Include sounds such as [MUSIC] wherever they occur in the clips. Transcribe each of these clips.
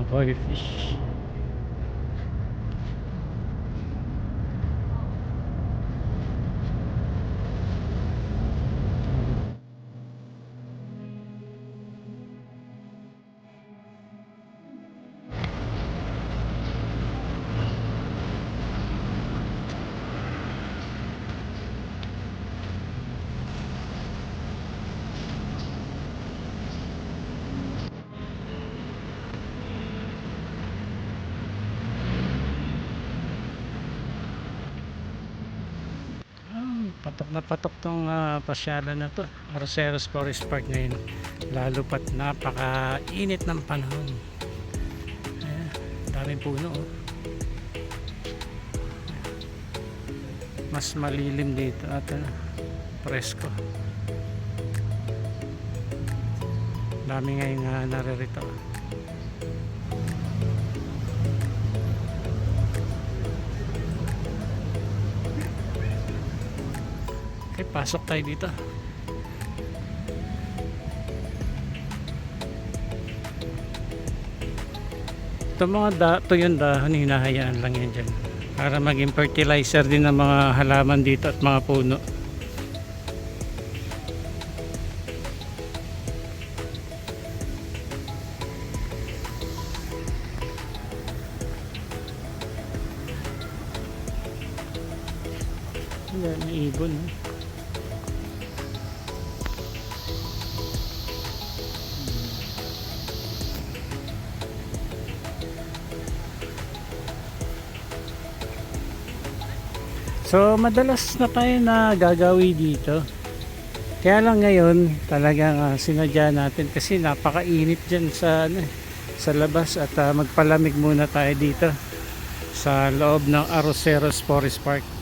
Mga koi fish. Ah, patok na patok tong ah, pasyalan na to. Arceros Forest Park ngayon. Lalo pat napaka-init ng panahon. Ayan, daming puno oh. mas malilim dito at ano, presko. Dami ngayon na naririto pasok tayo dito. Ito mga da, ito yung dahon, hinahayaan lang yan dyan. Para maging fertilizer din ng mga halaman dito at mga puno. Yan, may ibon. oh. So madalas na tayo na gagawi dito. Kaya lang ngayon talagang ah, sinadya natin kasi napakainit dyan sa ano, sa labas at ah, magpalamig muna tayo dito sa loob ng Arroceros Forest Park.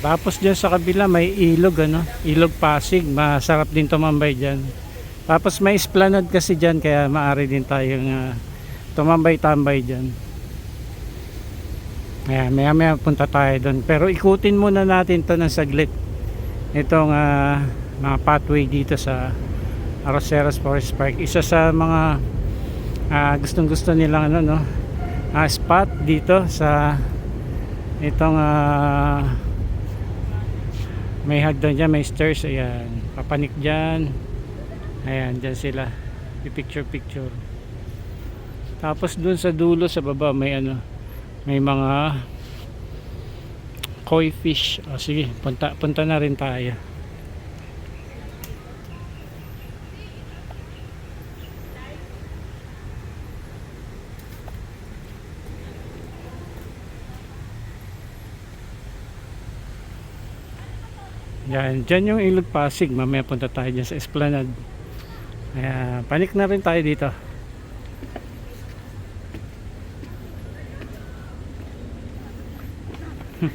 Tapos dyan sa kabila may ilog ano, ilog Pasig, masarap din tumambay dyan. Tapos may esplanade kasi dyan kaya maaari din tayong ah, tumambay-tambay dyan. Kaya maya maya punta tayo doon. Pero ikutin muna natin to ng saglit. Itong ah, mga pathway dito sa Arroceros Forest Park. Isa sa mga gustong gusto nilang ano no, ah, spot dito sa itong ah, may hagdan dyan, may stairs, ayan, papanik dyan, ayan, dyan sila, picture picture. Tapos dun sa dulo, sa baba, may ano, may mga koi fish. O sige, punta, punta na rin tayo. Yan, dyan yung ilog Pasig. Mamaya punta tayo dyan sa Esplanade. Kaya, panik na rin tayo dito. [LAUGHS]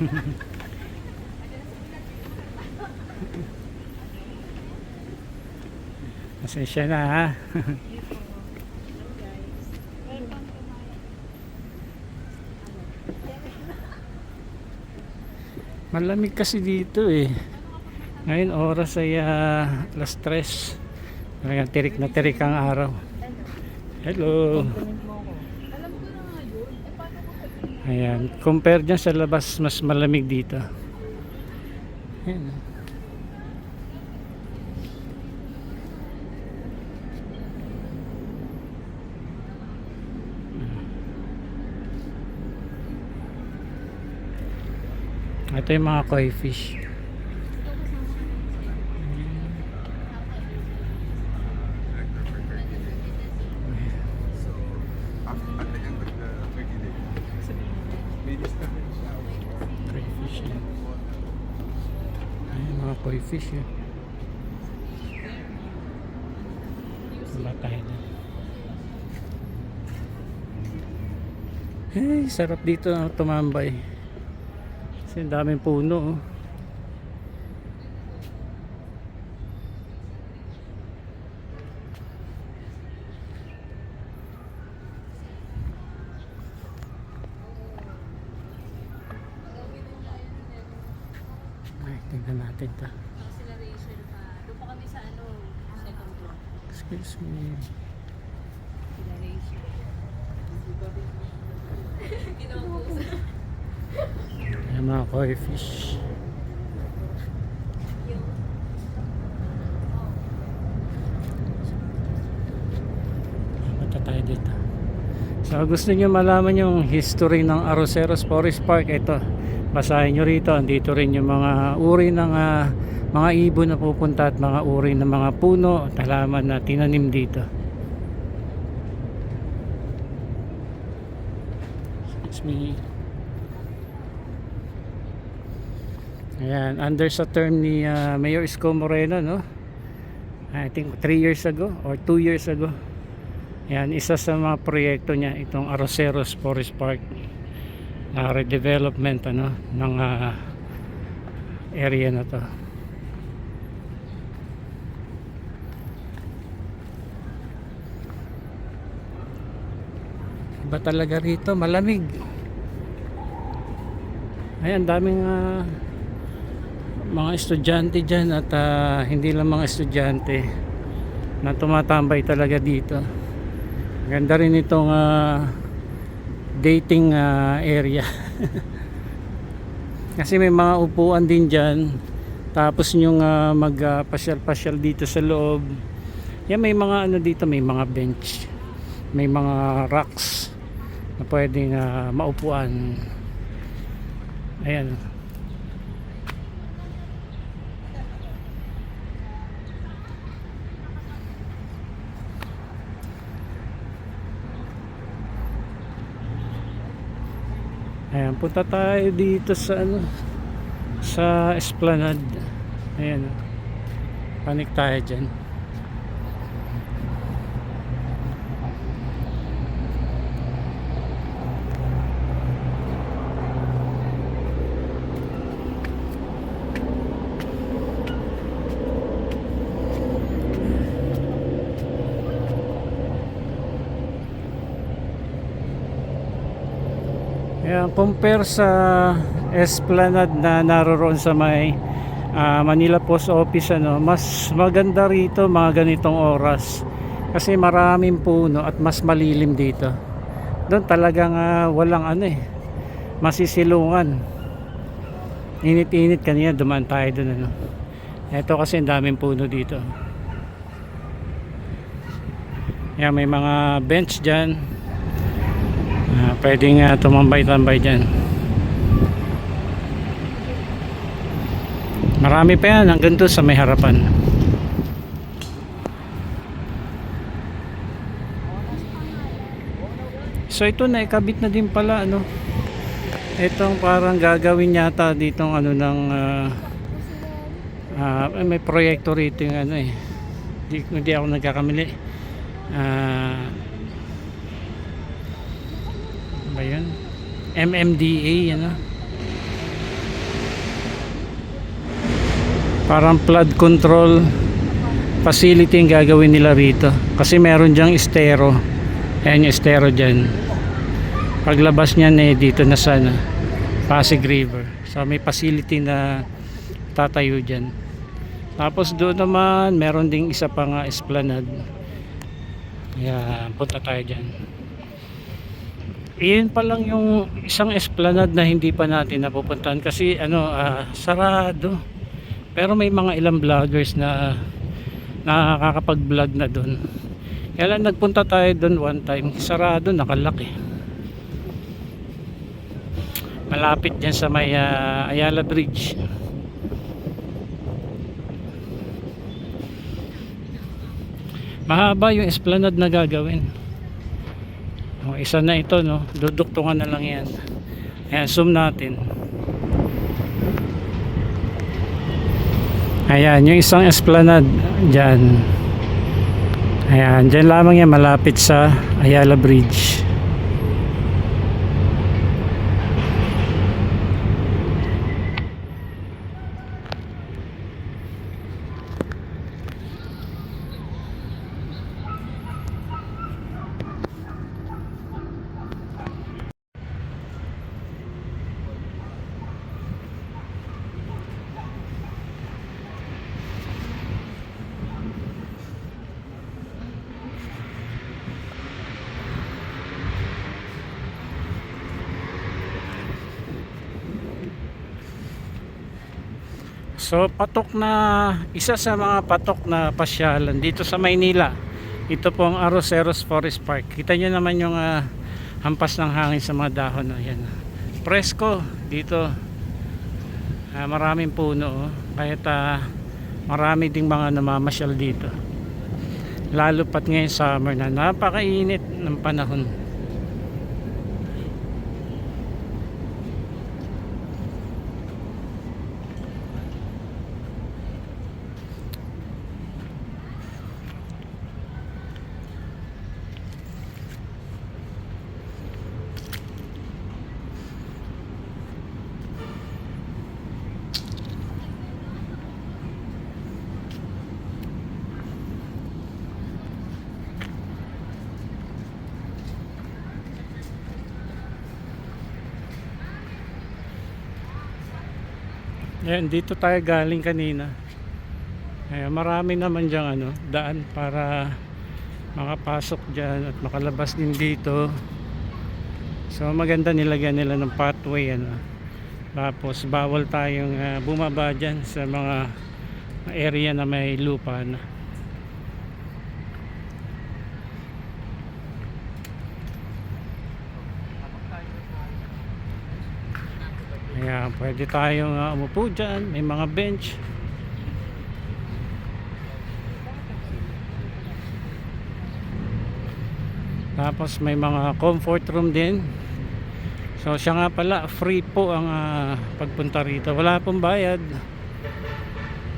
Pasensya na ha. [LAUGHS] Malamig kasi dito eh. Ngayon oras ay uh, alas 3. Ngayon tirik na tirik ang araw. Hello. Ayan, compare dyan sa labas mas malamig dito. Ayan. Ito yung mga koi fish. fish eh. Matay na. Hey, sarap dito na tumambay. Kasi daming puno. Oh. Tingnan natin 'to. Excuse me. Ayan mga koi fish. Punta tayo dito. So gusto niyo malaman yung history ng Arroceros Forest Park, ito. Basahin nyo rito, andito rin yung mga uri ng ah, mga ibon na pupunta at mga uri ng mga puno at halaman na tinanim dito. Excuse me. Ayan, under sa term ni ah, Mayor Isko Moreno, no? I think 3 years ago or 2 years ago. Ayan, isa sa mga proyekto niya itong Arroceros Forest Park na redevelopment ano ng ah, area na to. Iba talaga rito, malamig. Ayan, daming ah, mga estudyante dyan at ah, hindi lang mga estudyante na tumatambay talaga dito. Ganda rin itong ah, dating ah, area. [LAUGHS] Kasi may mga upuan din dyan tapos yung ah, mag ah, pasyal-pasyal dito sa loob. Yan may mga ano dito may mga bench may mga racks na pwedeng ah, maupuan ayan Ayan, punta tayo dito sa ano sa Esplanade. Ayan. Panik tayo diyan. Ayan, compare sa Esplanade na naroroon sa may ah, Manila Post Office ano, mas maganda rito mga ganitong oras kasi maraming puno at mas malilim dito. Doon talagang ah, walang ano eh, masisilungan. Init-init kanina dumaan tayo doon ano. Ito kasi ang daming puno dito. Ayan, may mga bench dyan. Ah, pwedeng uh, tumambay-tambay dyan. Marami pa yan hanggang doon sa may harapan. So ito na ikabit na din pala ano. Itong parang gagawin yata ditong ano ng ah, ah, may proyekto rito yung ano eh. Hindi, hindi ako nagkakamali. Ah ano ba yun? MMDA ano? Parang flood control facility yung gagawin nila rito. Kasi meron dyang estero. Ayan yung estero dyan. Paglabas niyan eh dito na sa ano, Pasig River. So may facility na tatayo dyan. Tapos doon naman meron ding isa pang uh, esplanade. Ayan, punta tayo dyan. Iyan pa lang yung isang esplanade na hindi pa natin napupuntahan kasi ano ah, sarado. Pero may mga ilang vloggers na nakakapag-vlog na doon. Kaya lang nagpunta tayo doon one time. Sarado, nakalaki. Malapit dyan sa may ah, Ayala Bridge. Mahaba yung esplanade na gagawin. O, isa na ito, no? Duduktungan na lang yan. Ayan, zoom natin. Ayan, yung isang esplanade dyan. Ayan, dyan lamang yan malapit sa Ayala Bridge. So patok na isa sa mga patok na pasyalan dito sa Maynila. Ito po ang Aroseros Forest Park. Kita nyo naman yung ah, hampas ng hangin sa mga dahon. Ayan. Presko dito. Ah, maraming puno. Oh. Kahit ah, marami ding mga namamasyal dito. Lalo pat ngayon summer na napakainit ng panahon. Ayan, dito tayo galing kanina. Ayan, marami naman diyang ano, daan para makapasok dyan at makalabas din dito. So maganda nilagyan nila ng pathway ano. Tapos bawal tayong ah, bumaba dyan sa mga area na may lupa na. Ayan, pwede tayong uh, umupo dyan. May mga bench. Tapos may mga comfort room din. So siya nga pala, free po ang ah, pagpunta rito. Wala pong bayad.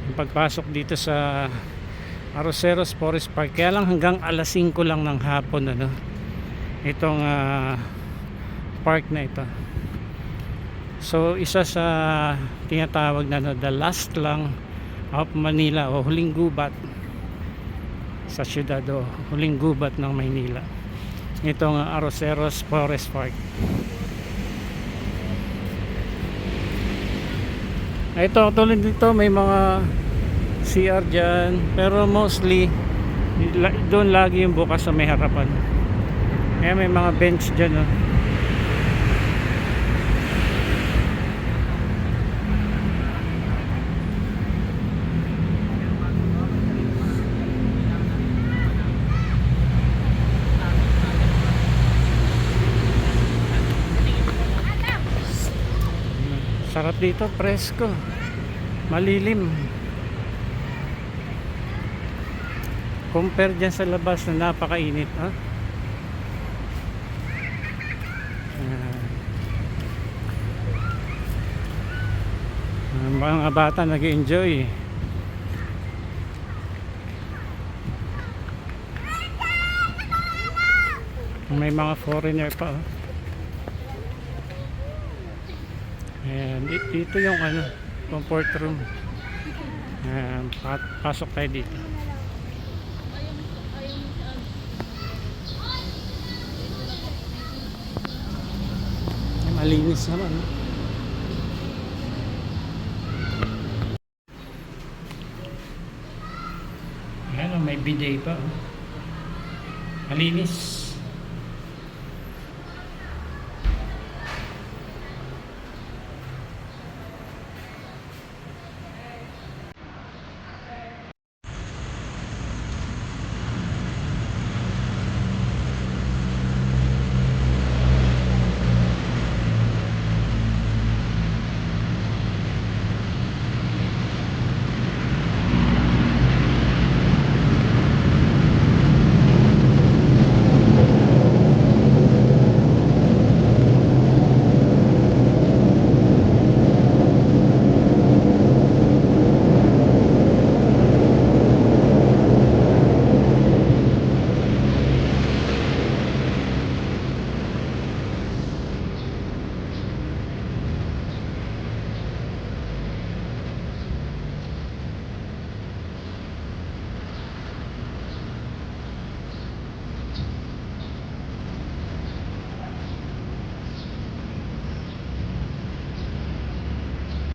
Ang pagpasok dito sa Aroseros Forest Park. Kaya lang hanggang alas 5 lang ng hapon ano. Itong ah, park na ito. So isa sa tinatawag na the last lang of Manila o huling gubat sa syudad o huling gubat ng Maynila. Itong Aroseros Forest Park. Ito tulad dito may mga CR dyan pero mostly doon lagi yung bukas sa may harapan. Kaya may mga bench dyan oh. Sarap dito, presko. Malilim. Compare dyan sa labas na napakainit. Ha? Ang mga bata nag-enjoy. May mga foreigner pa. Oh. Ayan, di- dito yung ano, comfort room. Pa- pasok tayo dito. Malinis naman. no? Ayan, oh, may bidet pa. oh. Malinis.